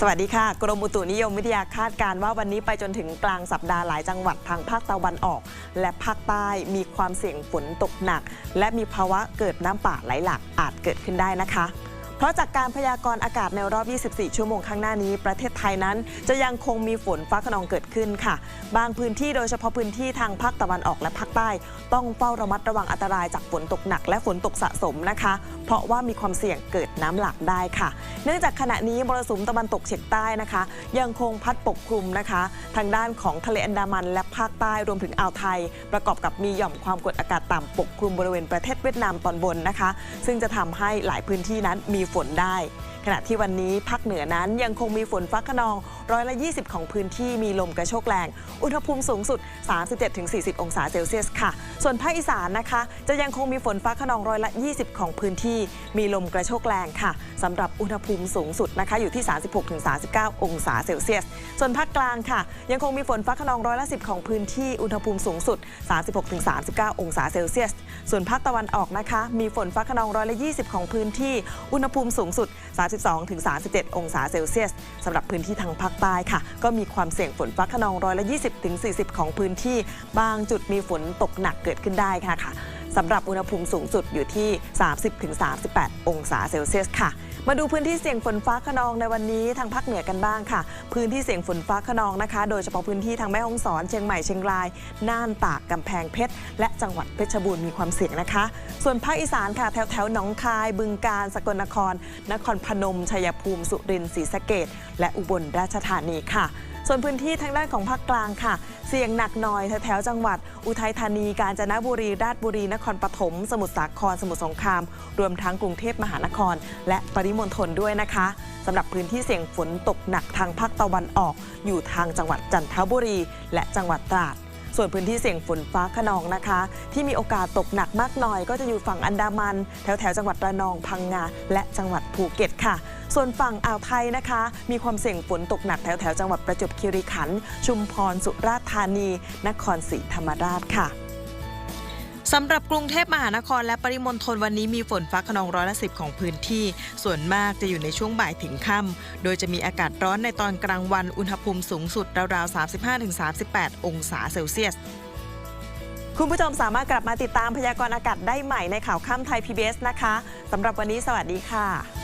สวัสดีค่ะ กรมอุตุนิยมวิทยาคาดการว่าวันนี้ไปจนถึงกลางสัปดาห์หลายจังหวัดทางภาคตะวันออก และภาคใต้มีความเสี่ยงฝนตกหนัก และมีภาวะเกิดน้ำป่าไหลหลากอาจเกิดขึ้นได้นะคะ เพราะจากการพยากรณ์อากาศในรอบ 24 ชั่วโมงข้างหน้านี้ ประเทศไทยนั้น จะยังคงมีฝนฟ้าขนองเกิดขึ้นค่ะ บางพื้นที่โดยเฉพาะพื้นที่ทางภาคตะวันออกและภาคใต้ ต้องเฝ้าระมัดระวังอันตรายจากฝนตกหนัก และฝนตกสะสมนะคะ เพราะว่ามีความเสี่ยงเกิดน้ำหลากได้ค่ะ เนื่องจากขณะนี้มรสุมตะวันตกเฉียงใต้นะคะ ยังคงพัดปกคลุมนะคะ ทางด้านของทะเลอันดามันและภาคใต้รวมถึงอ่าวไทย ประกอบกับมีหย่อมความกดอากาศต่ำปกคลุมบริเวณประเทศเวียดนามตอนบนนะคะ ซึ่งจะทำให้หลายพื้นที่นั้นมีฝนได้ ขณะที่วันนี้ภาคเหนือนั้นยังคงมีฝนฟ้าขนองร้อยละ 20 ของพื้นที่มีลมกระโชกแรง อุณหภูมิสูงสุด 37-40 องศาเซลเซียสค่ะ ส่วนภาคอีสานนะคะ จะยังคงมีฝนฟ้าขนองร้อยละ 20 ของพื้นที่มีลมกระโชกแรงค่ะสำหรับอุณหภูมิสูงสุดนะคะอยู่ที่ 36-39 องศาเซลเซียส ส่วนภาคกลางค่ะ ยังคงมีฝนฟ้าขนองร้อยละ 10 ของพื้นที่อุณหภูมิสูงสุด 36-39 องศาเซลเซียส ส่วนภาคตะวันออกนะคะ มีฝนฟ้าขนองร้อยละ 20 ของพื้นที่อุณหภูมิสูงสุด32-37 องศาเซลเซียสสำหรับพื้นที่ทางภาคใต้ค่ะ ก็มีความเสี่ยงฝนฟ้าขนองร้อยละ 20-40 ของพื้นที่ บางจุดมีฝนตกหนักเกิดขึ้นได้ค่ะค่ะสำหรับอุณหภูมิสูงสุดอยู่ที่ 30-38 องศาเซลเซียสค่ะ มาดูพื้นที่เสี่ยงฝนฟ้าขนองในวันนี้ทางภาคเหนือกันบ้างค่ะ พื้นที่เสี่ยงฝนฟ้าขนองนะคะ โดยเฉพาะพื้นที่ทางแม่ฮ่องสอนเชียงใหม่เชียงรายน่านตากกำแพงเพชรและจังหวัดเพชรบูรณ์มีความเสี่ยงนะคะ ส่วนภาคอีสานค่ะแถวแถวหนองคาย บึงกาฬสกลนคร นครพนมชัยภูมิสุรินทร์ศรีสะเกดและอุบลราชธานีค่ะ ส่วนพื้นที่ทางด้านของภาคกลางค่ะ เสี่ยงหนักหน่อยแถวจังหวัด อุทัยธานี กาญจนบุรี ราชบุรี นครปฐม สมุทรสาคร สมุทรสงคราม รวมทั้งกรุงเทพมหานคร และปริมณฑลด้วยนะคะสำหรับพื้นที่เสี่ยงฝนตกหนักทางภาคตะวันออก อยู่ทางจังหวัดจันทบุรี และจังหวัดตราดส่วนพื้นที่เสี่ยงฝนฟ้าขนองนะคะ ที่มีโอกาสตกหนักมากหน่อย ก็จะอยู่ฝั่งอันดามัน แถวแถวจังหวัดระนองพังงาและจังหวัดภูเก็ตค่ะ ส่วนฝั่งอ่าวไทยนะคะ มีความเสี่ยงฝนตกหนักแถวแถวๆจังหวัดประจวบคีรีขันธ์ชุมพรสุราษฎร์ธานี นครศรีธรรมราชค่ะสำหรับกรุงเทพมหานครและปริมณฑลวันนี้มีฝนฟ้าขนองร้อยละสิของพื้นที่ ส่วนมากจะอยู่ในช่วงบ่ายถึงค่ำโดยจะมีอากาศร้อนในตอนกลางวันอุณหภูมิสูงสุดราวๆ 35-38 องศาเซลเซียสคุณผู้ชมสามารถกลับมาติดตามพยากรณ์อากาศได้ใหม่ในข่าวค่ำไทย PBS นะคะสำหรับวันนี้สวัสดีค่ะ